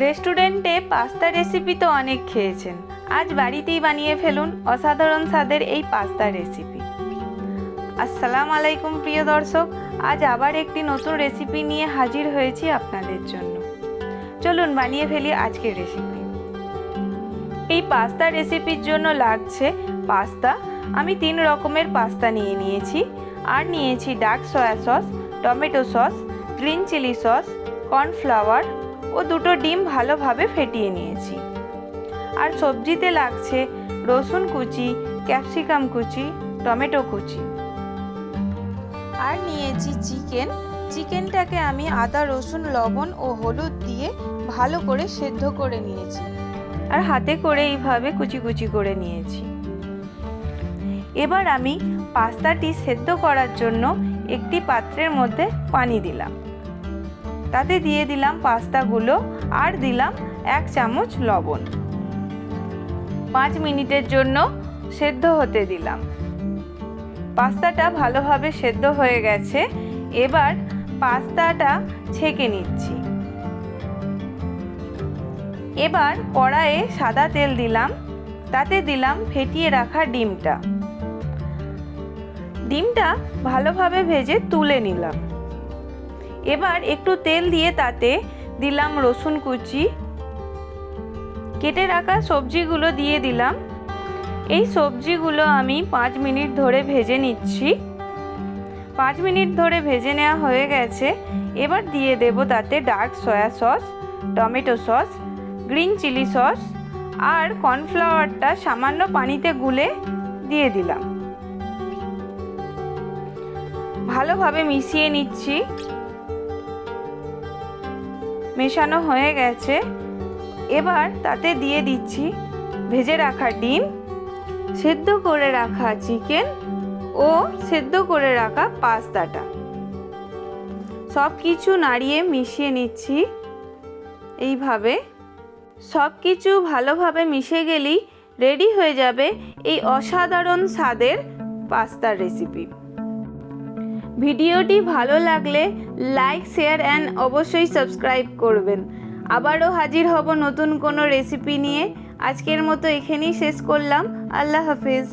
রেস্টুরেন্টে pasta recipe তো অনেক খেয়েছেন। আজ বাড়িতেই বানিয়ে ফেলুন অসাধারণ স্বাদের এই পাস্তা রেসিপি আসসালাম আলাইকুম প্রিয় দর্শক, আজ আবার একটি নতুন রেসিপি নিয়ে হাজির হয়েছি আপনাদের জন্য। চলুন বানিয়ে ফেলি আজকের রেসিপি এই পাস্তা রেসিপির জন্য লাগছে পাস্তা। আমি তিন রকমের পাস্তা নিয়ে নিয়েছি। আর নিয়েছি dark soy sauce, tomato sauce, green chilli sauce, cornflour ও দুটো ডিম ভালোভাবে ফেটিয়ে নিয়েছি। আর সবজিতে লাগছে রসুন কুচি, ক্যাপসিকাম কুচি, টমেটো কুচি। আর নিয়েছি চিকেন। চিকেনটাকে আমি আদা, রসুন, লবণ ও হলুদ দিয়ে ভালো করে সেদ্ধ করে নিয়েছি। আর হাতে করে এইভাবে কুচি কুচি করে নিয়েছি। এবার আমি পাস্তাটি সেদ্ধ করার জন্য একটি পাত্রের মধ্যে পানি দিলাম। তাতে দিয়ে দিলাম পাস্তাগুলো আর দিলাম এক চামচ লবণ। পাঁচ মিনিটের জন্য সেদ্ধ হতে দিলাম। পাস্তাটা ভালোভাবে সেদ্ধ হয়ে গেছে। এবার পাস্তাটা ছেঁকে নিচ্ছি। এবার কড়াইয়ে সাদা তেল দিলাম। তাতে দিলাম ফেটিয়ে রাখা ডিমটা। ডিমটা ভালোভাবে ভেজে তুলে নিলাম। এবার একটু তেল দিয়ে তাতে দিলাম রসুন কুচি। কেটে রাখা সবজিগুলো দিয়ে দিলাম। এই সবজিগুলো আমি পাঁচ মিনিট ধরে ভেজে নিচ্ছি। পাঁচ মিনিট ধরে ভেজে নেওয়া হয়ে গেছে। এবার দিয়ে দেব তাতে dark soy sauce, tomato sauce, green chilli sauce আর কর্নফ্লাওয়ারটা সামান্য পানিতে গুলে দিয়ে দিলাম। ভালোভাবে মিশিয়ে নিচ্ছি। মেশানো হয়ে গেছে। এবার তাতে দিয়ে দিচ্ছি ভেজে রাখা ডিম, সেদ্ধ করে রাখা চিকেন ও সেদ্ধ করে রাখা পাস্তাটা। সব কিছু নাড়িয়ে মিশিয়ে নিচ্ছি। এইভাবে সব কিছু ভালোভাবে মিশে গেলেই রেডি হয়ে যাবে এই অসাধারণ স্বাদের পাস্তার রেসিপি। ভিডিওটি ভালো লাগলে লাইক, শেয়ার অ্যান্ড অবশ্যই সাবস্ক্রাইব করবেন। আবারও হাজির হব নতুন কোনো রেসিপি নিয়ে। আজকের মতো এখানেই শেষ করলাম। আল্লাহ হাফিজ।